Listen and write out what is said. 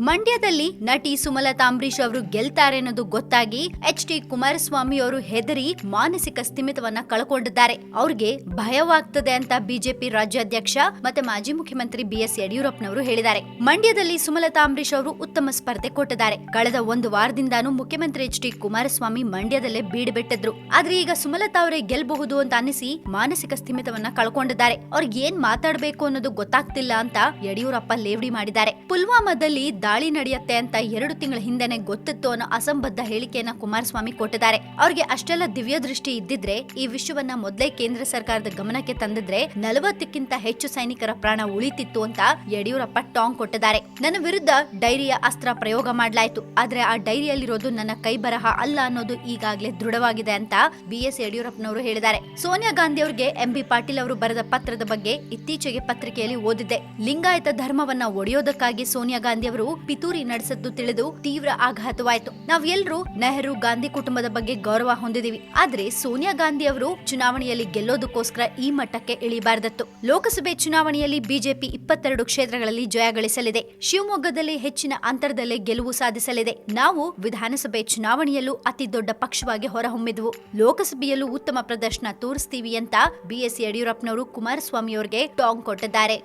ಮಂಡ್ಯದಲ್ಲಿ ನಟಿ ಸುಮಲತಾ ಅಂಬರೀಶ್ ಅವರು ಗೆಲ್ತಾರೆ ಅನ್ನೋದು ಗೊತ್ತಾಗಿ ಎಚ್ ಡಿ ಕುಮಾರಸ್ವಾಮಿ ಅವರು ಹೆದರಿ ಮಾನಸಿಕ ಸ್ಥಿಮಿತವನ್ನ ಕಳ್ಕೊಂಡಿದ್ದಾರೆ. ಅವ್ರಿಗೆ ಭಯವಾಗ್ತದೆ ಅಂತ ಬಿಜೆಪಿ ರಾಜ್ಯಾಧ್ಯಕ್ಷ ಮತ್ತೆ ಮಾಜಿ ಮುಖ್ಯಮಂತ್ರಿ ಬಿ ಎಸ್ ಯಡಿಯೂರಪ್ಪನವರು ಹೇಳಿದ್ದಾರೆ. ಮಂಡ್ಯದಲ್ಲಿ ಸುಮಲತಾ ಅಂಬರೀಶ್ ಅವರು ಉತ್ತಮ ಸ್ಪರ್ಧೆ ಕೊಟ್ಟಿದ್ದಾರೆ. ಕಳೆದ ಒಂದು ವಾರದಿಂದಾನು ಮುಖ್ಯಮಂತ್ರಿ ಎಚ್ ಡಿ ಕುಮಾರಸ್ವಾಮಿ ಮಂಡ್ಯದಲ್ಲೇ ಬೀಡು ಬಿಟ್ಟಿದ್ರು ಆದ್ರೆ ಈಗ ಸುಮಲತಾ ಅವರೇ ಗೆಲ್ಬಹುದು ಅಂತ ಅನಿಸಿ ಮಾನಸಿಕ ಸ್ಥಿಮಿತವನ್ನ ಕಳ್ಕೊಂಡಿದ್ದಾರೆ. ಅವ್ರಿಗೆ ಏನ್ ಮಾತಾಡ್ಬೇಕು ಅನ್ನೋದು ಗೊತ್ತಾಗ್ತಿಲ್ಲ ಅಂತ ಯಡಿಯೂರಪ್ಪ ಲೇವಡಿ ಮಾಡಿದ್ದಾರೆ. ಪುಲ್ವಾಮಾದಲ್ಲಿ ದಾಳಿ ನಡೆಯುತ್ತೆ ಅಂತ ಎರಡು ತಿಂಗಳ ಹಿಂದೆನೆ ಗೊತ್ತಿತ್ತು ಅನ್ನೋ ಅಸಂಬದ್ಧ ಹೇಳಿಕೆಯನ್ನ ಕುಮಾರಸ್ವಾಮಿ ಕೊಟ್ಟಿದ್ದಾರೆ. ಅವ್ರಿಗೆ ಅಷ್ಟೆಲ್ಲ ದಿವ್ಯ ದೃಷ್ಟಿ ಇದ್ದಿದ್ರೆ, ಈ ವಿಷಯವನ್ನ ಮೊದಲೇ ಕೇಂದ್ರ ಸರ್ಕಾರದ ಗಮನಕ್ಕೆ ತಂದಿದ್ರೆ ನಲವತ್ತಕ್ಕಿಂತ ಹೆಚ್ಚು ಸೈನಿಕರ ಪ್ರಾಣ ಉಳಿತಿತ್ತು ಅಂತ ಯಡಿಯೂರಪ್ಪ ಟಾಂಗ್ ಕೊಟ್ಟಿದ್ದಾರೆ. ನನ್ನ ವಿರುದ್ಧ ಡೈರಿಯ ಅಸ್ತ್ರ ಪ್ರಯೋಗ ಮಾಡಲಾಯಿತು. ಆದ್ರೆ ಆ ಡೈರಿಯಲ್ಲಿರೋದು ನನ್ನ ಕೈ ಬರಹ ಅಲ್ಲ ಅನ್ನೋದು ಈಗಾಗಲೇ ದೃಢವಾಗಿದೆ ಅಂತ ಬಿ ಎಸ್ ಯಡಿಯೂರಪ್ಪನವರು ಹೇಳಿದ್ದಾರೆ. ಸೋನಿಯಾ ಗಾಂಧಿ ಅವರಿಗೆ ಎಂ ಬಿ ಪಾಟೀಲ್ ಅವರು ಬರೆದ ಪತ್ರದ ಬಗ್ಗೆ ಇತ್ತೀಚೆಗೆ ಪತ್ರಿಕೆಯಲ್ಲಿ ಓದಿದ್ದೆ. ಲಿಂಗಾಯತ ಧರ್ಮವನ್ನ ಒಡೆಯೋದಕ್ಕಾಗಿ ಸೋನಿಯಾ ಗಾಂಧಿ ಅವರು ಪಿತೂರಿ ನಡೆಸದ್ದು ತಿಳಿದು ತೀವ್ರ ಆಘಾತವಾಯಿತು. ನಾವೆಲ್ಲರೂ ನೆಹರು, ಗಾಂಧಿ ಕುಟುಂಬದ ಬಗ್ಗೆ ಗೌರವ ಹೊಂದಿದೀವಿ. ಆದ್ರೆ ಸೋನಿಯಾ ಗಾಂಧಿ ಅವರು ಚುನಾವಣೆಯಲ್ಲಿ ಗೆಲ್ಲೋದಕ್ಕೋಸ್ಕರ ಈ ಮಟ್ಟಕ್ಕೆ ಇಳಿಬಾರದತ್ತು. ಲೋಕಸಭೆ ಚುನಾವಣೆಯಲ್ಲಿ ಬಿಜೆಪಿ ಇಪ್ಪತ್ತೆರಡು ಕ್ಷೇತ್ರಗಳಲ್ಲಿ ಜಯ ಗಳಿಸಲಿದೆ ಶಿವಮೊಗ್ಗದಲ್ಲಿ ಹೆಚ್ಚಿನ ಅಂತರದಲ್ಲೇ ಗೆಲುವು ಸಾಧಿಸಲಿದೆ. ನಾವು ವಿಧಾನಸಭೆ ಚುನಾವಣೆಯಲ್ಲೂ ಅತಿ ದೊಡ್ಡ ಪಕ್ಷವಾಗಿ ಹೊರಹೊಮ್ಮಿದ್ವು. ಲೋಕಸಭೆಯಲ್ಲೂ ಉತ್ತಮ ಪ್ರದರ್ಶನ ತೋರಿಸ್ತೀವಿ ಅಂತ ಬಿಎಸ್ ಯಡಿಯೂರಪ್ಪನವರು ಕುಮಾರಸ್ವಾಮಿಯವರಿಗೆ ಟಾಂಗ್ ಕೊಟ್ಟಿದ್ದಾರೆ.